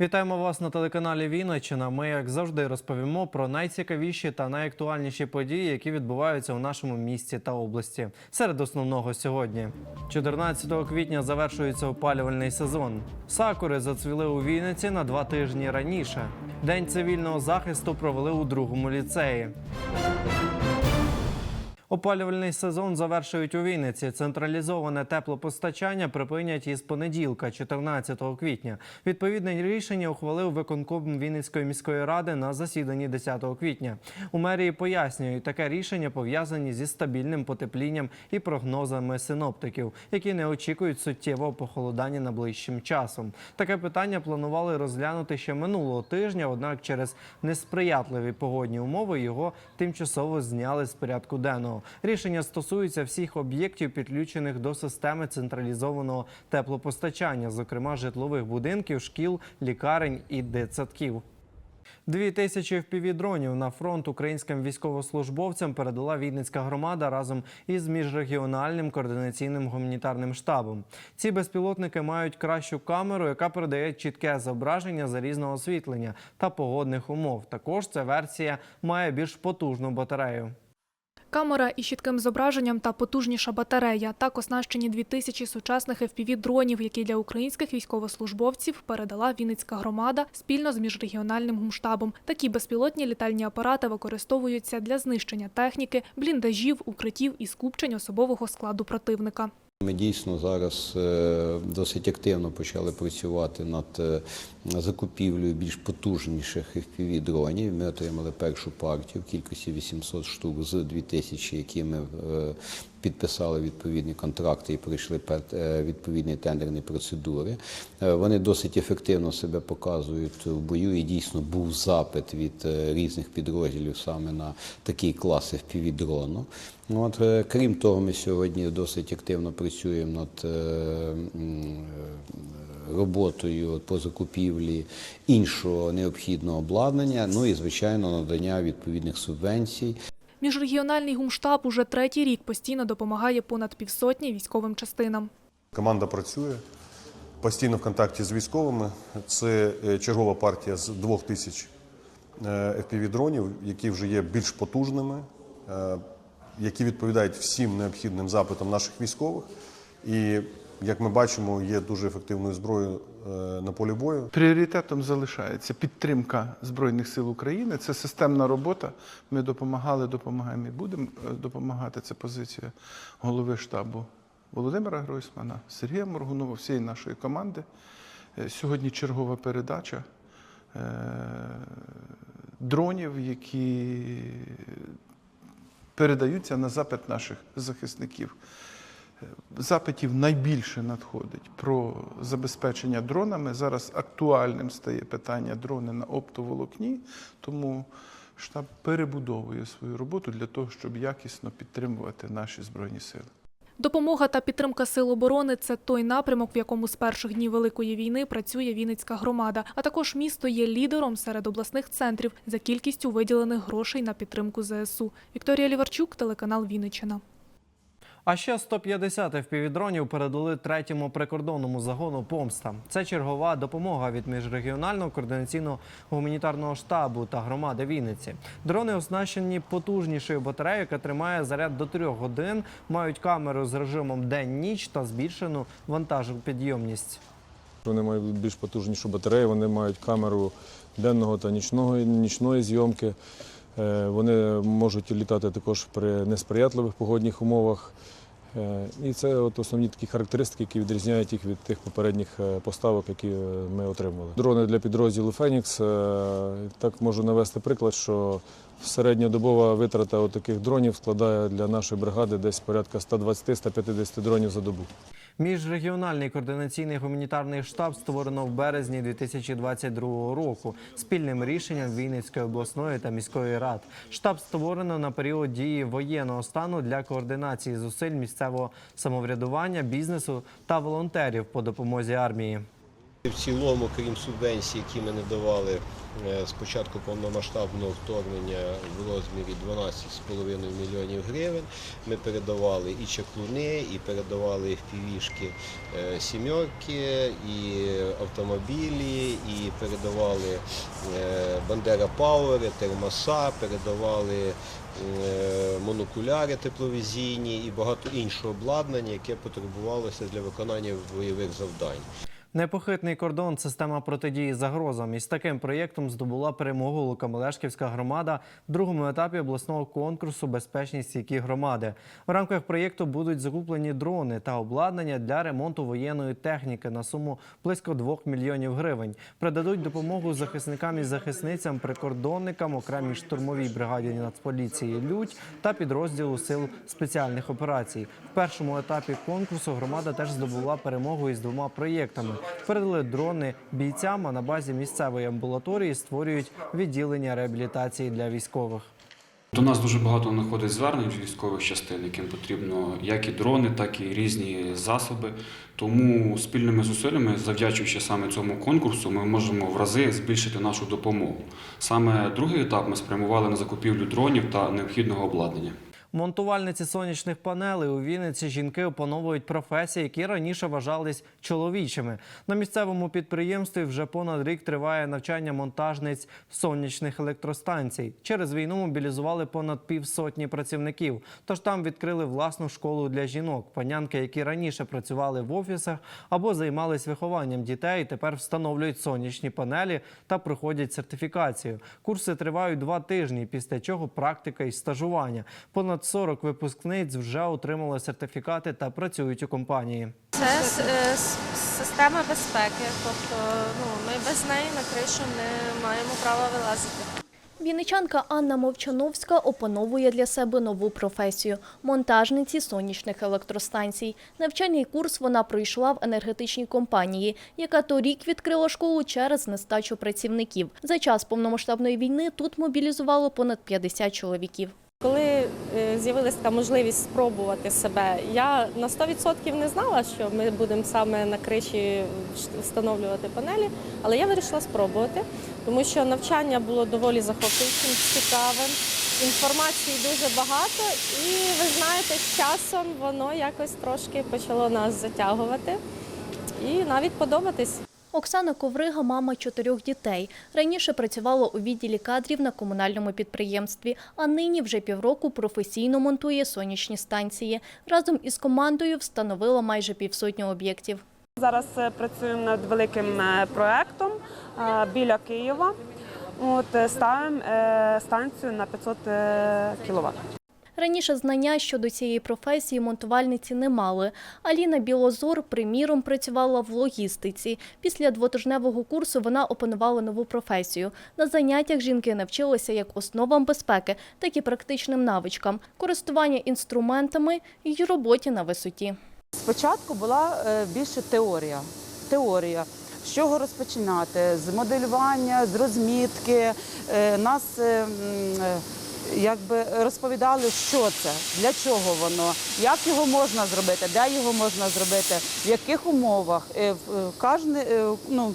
Вітаємо вас на телеканалі Вінниччина. Ми, як завжди, розповімо про найцікавіші та найактуальніші події, які відбуваються у нашому місті та області. Серед основного сьогодні, 14 квітня, завершується опалювальний сезон. Сакури зацвіли у Вінниці на два тижні раніше. День цивільного захисту провели у другому ліцеї. Опалювальний сезон завершують у Вінниці. Централізоване теплопостачання припинять із понеділка, 14 квітня. Відповідне рішення ухвалив виконком Вінницької міської ради на засіданні 10 квітня. У мерії пояснюють, таке рішення пов'язані зі стабільним потеплінням і прогнозами синоптиків, які не очікують суттєвого похолодання найближчим часом. Таке питання планували розглянути ще минулого тижня, однак через несприятливі погодні умови його тимчасово зняли з порядку денного. Рішення стосується всіх об'єктів, підключених до системи централізованого теплопостачання, зокрема житлових будинків, шкіл, лікарень і дитсадків. Дві тисячі впівдронів на фронт українським військовослужбовцям передала Вінницька громада разом із міжрегіональним координаційним гуманітарним штабом. Ці безпілотники мають кращу камеру, яка передає чітке зображення за різного освітлення та погодних умов. Також ця версія має більш потужну батарею. Камера із чітким зображенням та потужніша батарея. Так оснащені 2000 сучасних FPV-дронів, які для українських військовослужбовців передала Вінницька громада спільно з міжрегіональним гумштабом. Такі безпілотні літальні апарати використовуються для знищення техніки, бліндажів, укриттів і скупчень особового складу противника. Ми дійсно зараз е, досить активно почали працювати над е, закупівлею більш потужніших fpv дронів. Ми отримали першу партію в кількості 800 штук з 2000, які ми е, підписали відповідні контракти і пройшли е, відповідні тендерні процедури. Е, Вони досить ефективно себе показують в бою. І дійсно був запит від е, різних підрозділів саме на такий клас fpv дрону. Ну, От, крім того, ми сьогодні досить активно працюємо над роботою по закупівлі іншого необхідного обладнання, ну і звичайно надання відповідних субвенцій. Міжрегіональний гумштаб уже третій рік постійно допомагає понад півсотні військовим частинам. Команда працює постійно в контакті з військовими. Це е, чергова партія з двох тисяч FPV-дронів, які вже є більш потужними, е, які відповідають всім необхідним запитам наших військових. І, як ми бачимо, є дуже ефективною зброєю е, на полі бою. Пріоритетом залишається підтримка Збройних сил України. Це системна робота. Ми допомагали, допомагаємо і будемо е, допомагати. Це позиція голови штабу Володимира Гройсмана, Сергія Моргунова, всієї нашої команди. Е, Сьогодні чергова передача е, дронів, які передаються на запит наших захисників. Запитів найбільше надходить про забезпечення дронами. Зараз актуальним стає питання дрони на оптоволокні, тому штаб перебудовує свою роботу для того, щоб якісно підтримувати наші збройні сили. Допомога та підтримка сил оборони це той напрямок, в якому з перших днів Великої війни працює Вінницька громада. А також місто є лідером серед обласних центрів за кількістю виділених грошей на підтримку ЗСУ. Вікторія Ліварчук, телеканал Вінниччина. А ще 150 впівдронів передали третьому прикордонному загону Помста. Це чергова допомога від міжрегіонального координаційного гуманітарного штабу та громади Вінниці. Дрони оснащені потужнішою батареєю, яка тримає заряд до 3 годин, мають камеру з режимом день-ніч та збільшену вантажопідйомність. Вони мають більш потужнішу батарею, вони мають камеру денного та нічного, нічної зйомки. Е, Вони можуть літати також при несприятливих погодних умовах. Е, І це от основні такі характеристики, які відрізняють їх від тих попередніх е, поставок, які е, ми отримали. Дрони для підрозділу Фенікс. Так можу навести приклад, що середньодобова витрата таких дронів складає для нашої бригади десь порядка 120-150 дронів за добу. Міжрегіональний координаційний гуманітарний штаб створено в березні 2022 року спільним рішенням Вінницької обласної та міської рад. Штаб створено на період дії воєнного стану для координації зусиль місцевого самоврядування, бізнесу та волонтерів по допомозі армії. В цілому, крім субвенцій, які ми не давали е, з початку повномасштабного вторгнення в розмірі 12,5 мільйонів гривень, ми передавали і чаклуни, і передавали впівішки сімерки, і автомобілі, і передавали е, Бандера Пауери, термоса, передавали е, монокуляри тепловізійні і багато іншого обладнання, яке потребувалося для виконання бойових завдань. Непохитний кордон система протидії загрозам. Із таким проєктом здобула перемогу Лукамелешківська громада в другому етапі обласного конкурсу Безпечність стійкі громади. В рамках проєкту будуть закуплені дрони та обладнання для ремонту воєнної техніки на суму близько 2 мільйонів гривень. Придадуть допомогу захисникам і захисницям, прикордонникам, окремій штурмовій бригаді Нацполіції Людь та підрозділу сил спеціальних операцій. В першому етапі конкурсу громада теж здобула перемогу із двома проєктами. Передали дрони бійцям, а на базі місцевої амбулаторії створюють відділення реабілітації для військових. До нас дуже багато надходить звернень військових частин, яким потрібно як і дрони, так і різні засоби. Тому спільними зусиллями, завдячуючи саме цьому конкурсу, ми можемо в рази збільшити нашу допомогу. Саме другий етап ми спрямували на закупівлю дронів та необхідного обладнання. Монтувальниці сонячних панелей у Вінниці жінки опановують професії, які раніше вважались чоловічими. На місцевому підприємстві вже понад рік триває навчання монтажниць сонячних електростанцій. Через війну мобілізували понад півсотні працівників. Тож там відкрили власну школу для жінок. Панянки, які раніше працювали в офісах або займались вихованням дітей, тепер встановлюють сонячні панелі та проходять сертифікацію. Курси тривають два тижні, після чого практика і стажування. Понад 40 випускниць вже отримали сертифікати та працюють у компанії. Це е, система безпеки, тобто ну, ми без неї на кришу не маємо права вилазити. Вінничанка Анна Мовчановська опановує для себе нову професію – монтажниці сонячних електростанцій. Навчальний курс вона пройшла в енергетичній компанії, яка торік відкрила школу через нестачу працівників. За час повномасштабної війни тут мобілізувало понад 50 чоловіків. Коли е, з'явилася така можливість спробувати себе, я на 100% не знала, що ми будемо саме на криші встановлювати панелі, але я вирішила спробувати, тому що навчання було доволі захоплюючим, цікавим. Інформації дуже багато, і ви знаєте, з часом воно якось трошки почало нас затягувати і навіть подобатись. Оксана Коврига – мама чотирьох дітей. Раніше працювала у відділі кадрів на комунальному підприємстві, а нині вже півроку професійно монтує сонячні станції. Разом із командою встановила майже півсотні об'єктів. Зараз е, працюємо над великим е, проектом е, біля Києва. От ставимо станцію на 500 кВт. Раніше знання щодо цієї професії монтувальниці не мали. Аліна Білозор, приміром, працювала в логістиці. Після двотижневого курсу вона опанувала нову професію. На заняттях жінки навчилися як основам безпеки, так і практичним навичкам, користування інструментами і роботі на висоті. Спочатку була е, більше теорія. Теорія. З чого розпочинати? З моделювання, з розмітки. Е, Нас е, якби розповідали, що це, для чого воно, як його можна зробити, де його можна зробити, в яких умовах. Е, е, Кожне, е, ну,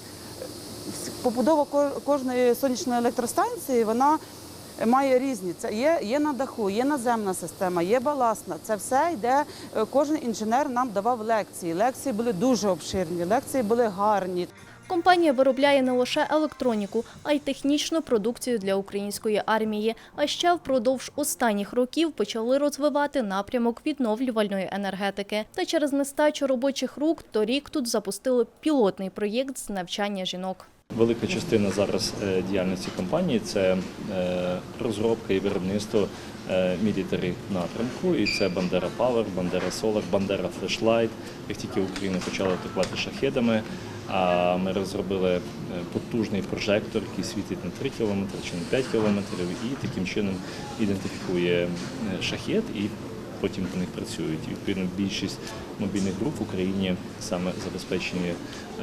побудова кожної сонячної електростанції, вона має різні. Це є, є на даху, є наземна система, є баласна. Це все йде. Кожен інженер нам давав лекції. Лекції були дуже обширні, лекції були гарні. Компанія виробляє не лише електроніку, а й технічну продукцію для української армії. А ще впродовж останніх років почали розвивати напрямок відновлювальної енергетики. Та через нестачу робочих рук торік тут запустили пілотний проєкт з навчання жінок. Велика частина зараз е, діяльності компанії це е, розробка і виробництво мілітарі напрямку. І це Бандера Павер, Бандера Солар, Бандера Флешлайт. Як тільки Україна почала атакувати шахедами, а ми розробили е, потужний прожектор, який світить на 3 кілометри чи на 5 кілометрів, і таким чином ідентифікує е, шахет і потім по них працюють. І відповідно більшість мобільних груп в Україні саме забезпечені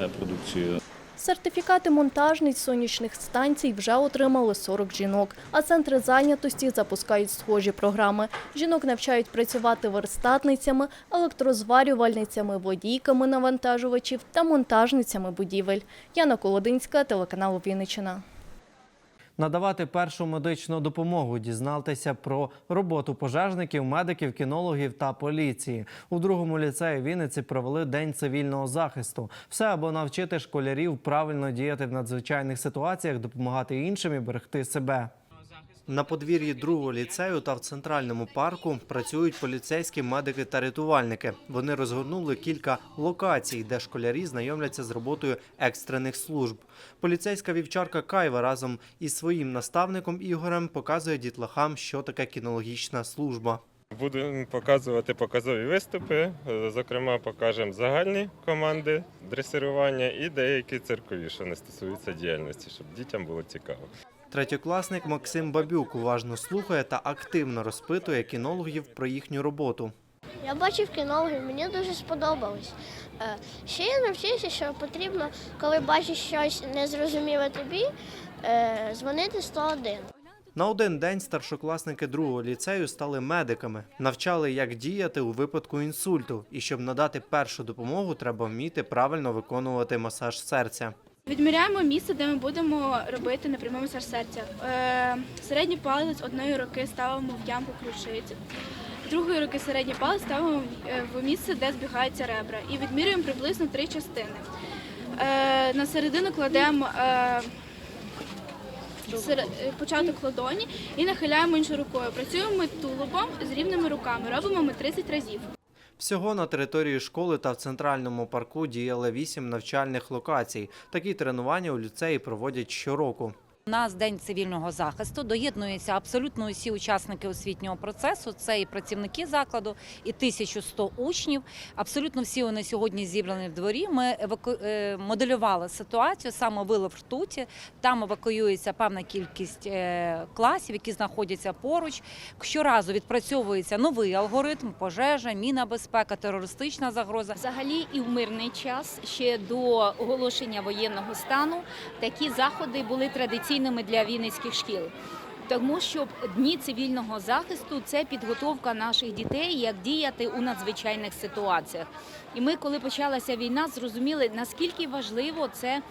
е, продукцією Сертифікати монтажниць сонячних станцій вже отримали 40 жінок, а центри зайнятості запускають схожі програми. Жінок навчають працювати верстатницями, електрозварювальницями, водійками навантажувачів та монтажницями будівель. Яна Колодинська, телеканал Вінниччина. Надавати першу медичну допомогу, дізнатися про роботу пожежників, медиків, кінологів та поліції. У другому ліцеї Вінниці провели день цивільного захисту. Все або навчити школярів правильно діяти в надзвичайних ситуаціях, допомагати іншим і берегти себе. На подвір'ї другого ліцею та в центральному парку працюють поліцейські медики та рятувальники. Вони розгорнули кілька локацій, де школярі знайомляться з роботою екстрених служб. Поліцейська вівчарка Кайва разом із своїм наставником Ігорем показує дітлахам, що таке кінологічна служба. Будемо показувати показові виступи. Е, Зокрема, покажемо загальні команди дресирування і деякі циркові, що не стосуються діяльності, щоб дітям було цікаво. Третьокласник Максим Бабюк уважно слухає та активно розпитує кінологів про їхню роботу. Я бачив кінологів, мені дуже сподобалось. Е, Ще я навчився, що потрібно, коли бачиш щось незрозуміле тобі, е, дзвонити 101. На один день старшокласники другого ліцею стали медиками, навчали, як діяти у випадку інсульту. І щоб надати першу допомогу, треба вміти правильно виконувати масаж серця. Відміряємо місце, де ми будемо робити напрямий масаж серця. Е, середній палець одної руки ставимо в ямку ключиці, другої руки середній палець ставимо в- е, місце, де збігаються ребра, і відмірюємо приблизно три частини. Е, на середину кладемо початок ладоні і нахиляємо іншою рукою. Працюємо тулубом з рівними руками. Робимо ми 30 разів. Всього на території школи та в центральному парку діяли вісім навчальних локацій. Такі тренування у ліцеї проводять щороку. Нас день цивільного захисту. Доєднуються абсолютно усі учасники освітнього процесу. Це і працівники закладу, і 1100 учнів. Абсолютно всі вони сьогодні зібрані в дворі. Ми еваку... е, моделювали ситуацію саме вилив ртуті. Там евакуюється певна кількість е, класів, які знаходяться поруч. Щоразу відпрацьовується новий алгоритм: пожежа, міна безпека, терористична загроза. Взагалі і в мирний час ще до оголошення воєнного стану такі заходи були традиційними для вінницьких шкіл. Тому що дні цивільного захисту це підготовка наших дітей, як діяти у надзвичайних ситуаціях. І ми, коли почалася війна, зрозуміли наскільки важливо це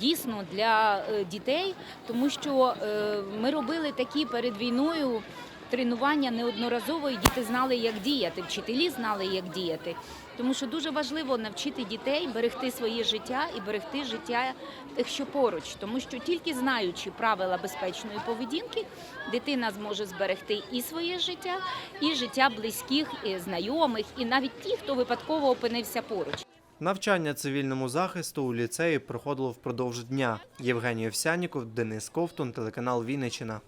дійсно для е, дітей, тому що е, ми робили такі перед війною тренування неодноразово, і діти знали, як діяти, вчителі знали, як діяти. Тому що дуже важливо навчити дітей берегти своє життя і берегти життя тих, що поруч. Тому що тільки знаючи правила безпечної поведінки, дитина зможе зберегти і своє життя, і життя близьких, і знайомих, і навіть ті, хто випадково опинився поруч. Навчання цивільному захисту у ліцеї проходило впродовж дня. Євгеній Овсяніков, Денис Ковтун, телеканал Вінниччина.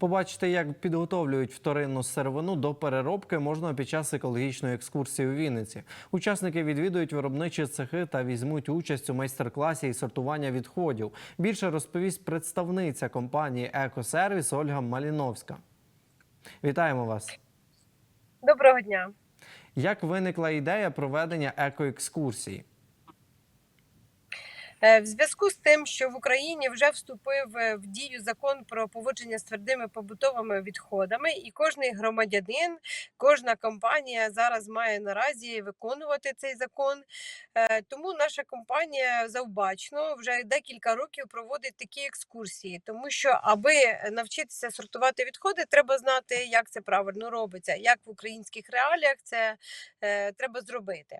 Побачити, як підготовлюють вторинну сировину до переробки, можна під час екологічної екскурсії у Вінниці. Учасники відвідують виробничі цехи та візьмуть участь у майстер-класі і сортування відходів. Більше розповість представниця компанії Екосервіс Ольга Маліновська. Вітаємо вас! Доброго дня. Як виникла ідея проведення екоекскурсії? Е, В зв'язку з тим, що в Україні вже вступив е, в дію закон про поводження з твердими побутовими відходами, і кожний громадянин, кожна компанія зараз має наразі виконувати цей закон. Е, Тому наша компанія завбачно вже декілька років проводить такі екскурсії, тому що аби навчитися сортувати відходи, треба знати, як це правильно робиться, як в українських реаліях це треба зробити.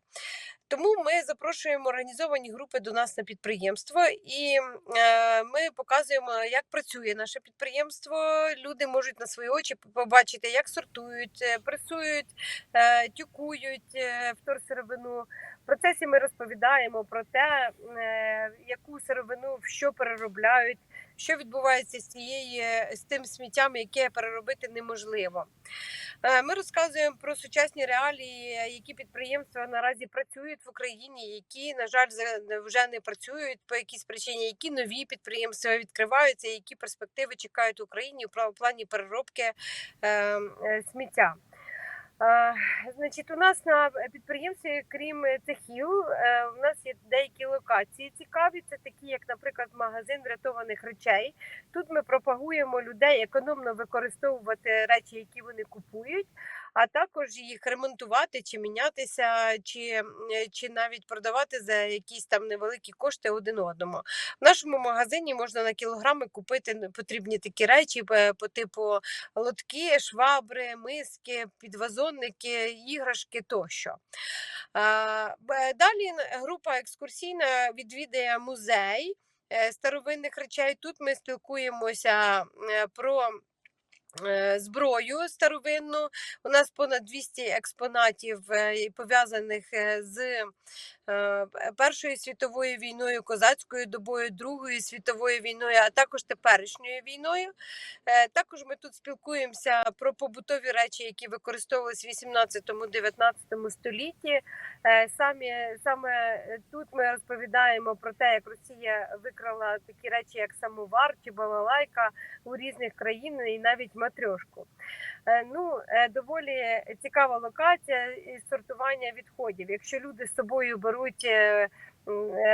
Тому ми запрошуємо організовані групи до нас на підприємство, і е, ми показуємо, як працює наше підприємство. Люди можуть на свої очі побачити, як сортують, е, пресують, е, тюкують вторсировину. В процесі ми розповідаємо про те, яку сировину в що переробляють, що відбувається з цією з тим сміттям, яке переробити неможливо. Е, Ми розказуємо про сучасні реалії, які підприємства наразі працюють в Україні, які, на жаль, вже не працюють по якійсь причині, які нові підприємства відкриваються, які перспективи чекають Україні в плані переробки е, е, сміття. Е, Значить, у нас на підприємстві, крім цехів, е, у нас є деякі локації цікаві. Це такі, як, наприклад, магазин врятованих речей. Тут ми пропагуємо людей економно використовувати речі, які вони купують, а також їх ремонтувати чи мінятися, чи, чи навіть продавати за якісь там невеликі кошти один одному. В нашому магазині можна на кілограми купити потрібні такі речі по типу лотки, швабри, миски, підвазонники, іграшки тощо. Далі група екскурсійна відвідає музей е, старовинних речей. Тут ми спілкуємося про зброю старовинну. У нас понад 200 експонатів е, пов'язаних е, з е, Першою світовою війною, козацькою добою, Другою світовою війною, а також теперішньою війною. Е, Також ми тут спілкуємося про побутові речі, які використовувалися в 18-19 столітті. Е, Самі саме тут ми розповідаємо про те, як Росія викрала такі речі, як самовар чи балалайка у різних країн, і навіть матрьошку. Е, Ну, е, доволі цікава локація і сортування відходів. Якщо люди з собою беруть е,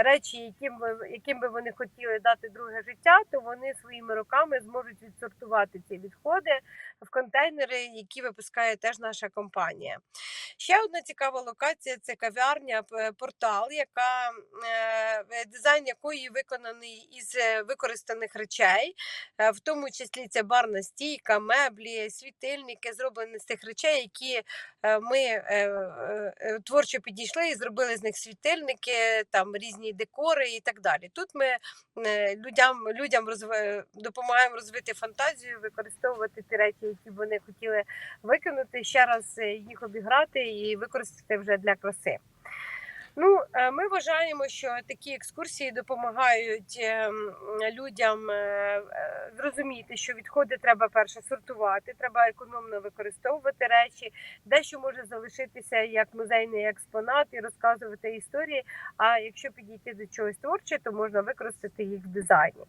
речі, яким би, яким би вони хотіли дати друге життя, то вони своїми руками зможуть відсортувати ці відходи в контейнери, які випускає теж наша компанія. Ще одна цікава локація це кав'ярня портал, яка е, дизайн якої виконаний із е, використаних речей, е, в тому числі це барна стійка, меблі, світильники, зроблені з тих речей, які е, ми е, е, е, творчо підійшли і зробили з них світильники, там різні декори і так далі. Тут ми е, людям, людям розви- допомагаємо розвити фантазію, використовувати ті речі, які вони хотіли виконати, ще раз е, їх обіграти і використати вже для краси. Ну, е, ми вважаємо, що такі екскурсії допомагають е, людям е, е, зрозуміти, що відходи треба перше сортувати, треба економно використовувати речі, дещо може залишитися як музейний експонат і розказувати історії. А якщо підійти до чогось творче, то можна використати їх в дизайні.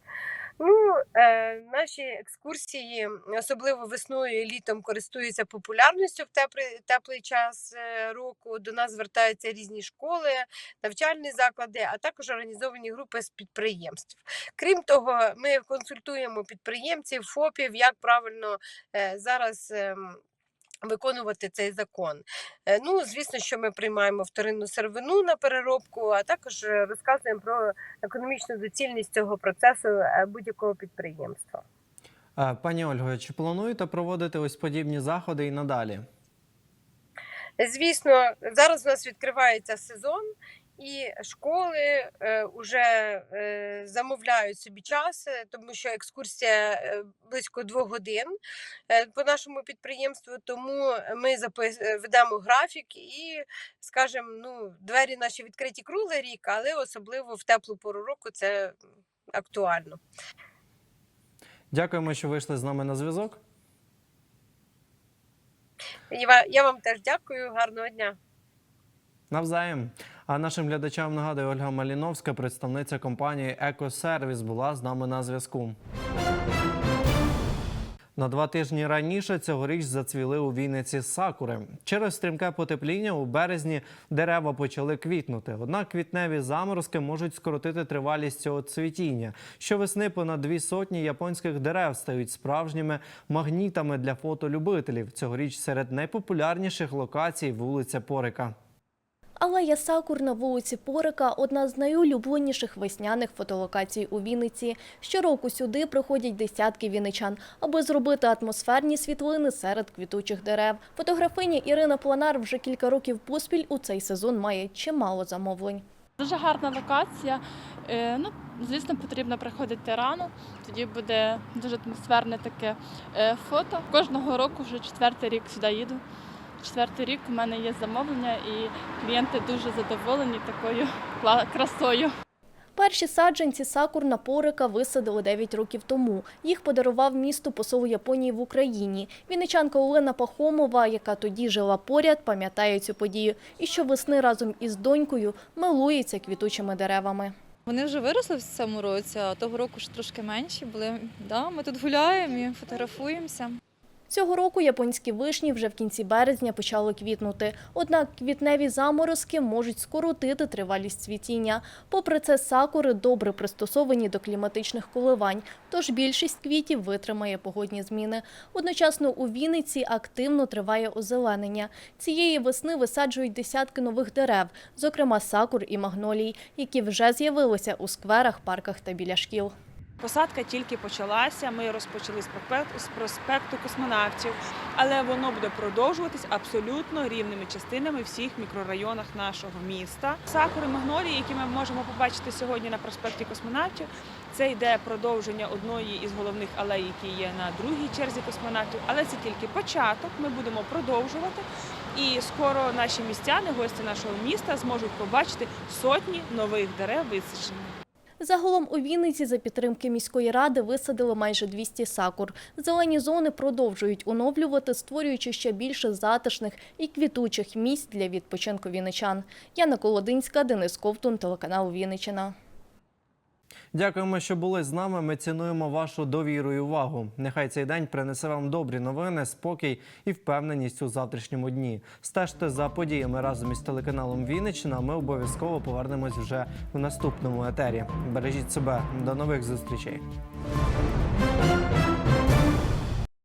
Ну, е, наші екскурсії, особливо весною і літом, користуються популярністю в теплий, теплий час е, року. До нас звертаються різні школи, навчальні заклади, а також організовані групи з підприємств. Крім того, ми консультуємо підприємців, ФОПів, як правильно е, зараз. ем, Виконувати цей закон. Е, Ну, звісно, що ми приймаємо вторинну сировину на переробку, а також е, розказуємо про економічну доцільність цього процесу е, будь-якого підприємства. Пані Ольго, чи плануєте проводити ось подібні заходи і надалі? Звісно, зараз у нас відкривається сезон, і школи вже е, замовляють собі час, е, тому що екскурсія е, близько двох годин е, по нашому підприємству. Тому ми запис... е, ведемо графік і, скажімо, ну, двері наші відкриті круглий рік, але особливо в теплу пору року це актуально. Дякуємо, що вийшли з нами на зв'язок. Я вам теж дякую, гарного дня. Навзаєм. А нашим глядачам нагадує Ольга Маліновська, представниця компанії Екосервіс, була з нами на зв'язку. На два тижні раніше цьогоріч зацвіли у Вінниці сакури. Через стрімке потепління у березні дерева почали квітнути. Однак квітневі заморозки можуть скоротити тривалість цього цвітіння. Щовесни понад дві сотні японських дерев стають справжніми магнітами для фотолюбителів. Цьогоріч серед найпопулярніших локацій вулиця Порика. Алея Сакур на вулиці Порика – одна з найулюбленіших весняних фотолокацій у Вінниці. Щороку сюди приходять десятки вінничан, аби зробити атмосферні світлини серед квітучих дерев. Фотографиня Ірина Планар вже кілька років поспіль у цей сезон має чимало замовлень. Дуже гарна локація. Е, Ну, звісно, потрібно приходити рано. Тоді буде дуже атмосферне таке е, фото. Кожного року вже четвертий рік сюди їду. Четвертий рік у мене є замовлення, і клієнти дуже задоволені такою кла- красою. Перші саджанці сакур на Порика висадили 9 років тому. Їх подарував місту посол Японії в Україні. Вінничанка Олена Пахомова, яка тоді жила поряд, пам'ятає цю подію. І щовесни разом із донькою милується квітучими деревами. Вони вже виросли в цьому році, а того року ж трошки менші були. Да, ми тут гуляємо і фотографуємося. Цього року японські вишні вже в кінці березня почали квітнути. Однак квітневі заморозки можуть скоротити тривалість цвітіння. Попри це, сакури добре пристосовані до кліматичних коливань, тож більшість квітів витримає погодні зміни. Одночасно у Вінниці активно триває озеленення. Цієї весни висаджують десятки нових дерев, зокрема сакур і магнолій, які вже з'явилися у скверах, парках та біля шкіл. Посадка тільки почалася. Ми розпочали з проспекту, космонавтів, але воно буде продовжуватись абсолютно рівними частинами всіх мікрорайонах нашого міста. Сакури магнолії, які ми можемо побачити сьогодні на проспекті космонавтів, це йде продовження одної із головних алей, які є на другій черзі космонавтів. Але це тільки початок. Ми будемо продовжувати. І скоро наші містяни, гості нашого міста, зможуть побачити сотні нових дерев висаджених. Загалом у Вінниці за підтримки міської ради висадили майже 200 сакур. Зелені зони продовжують оновлювати, створюючи ще більше затишних і квітучих місць для відпочинку вінничан. Яна Колодинська, Денис Ковтун, телеканал Вінниччина. Дякуємо, що були з нами. Ми цінуємо вашу довіру і увагу. Нехай цей день принесе вам добрі новини, спокій і впевненість у завтрашньому дні. Стежте за подіями разом із телеканалом Вінниччина. Ми обов'язково повернемось вже в наступному етері. Бережіть себе. До нових зустрічей.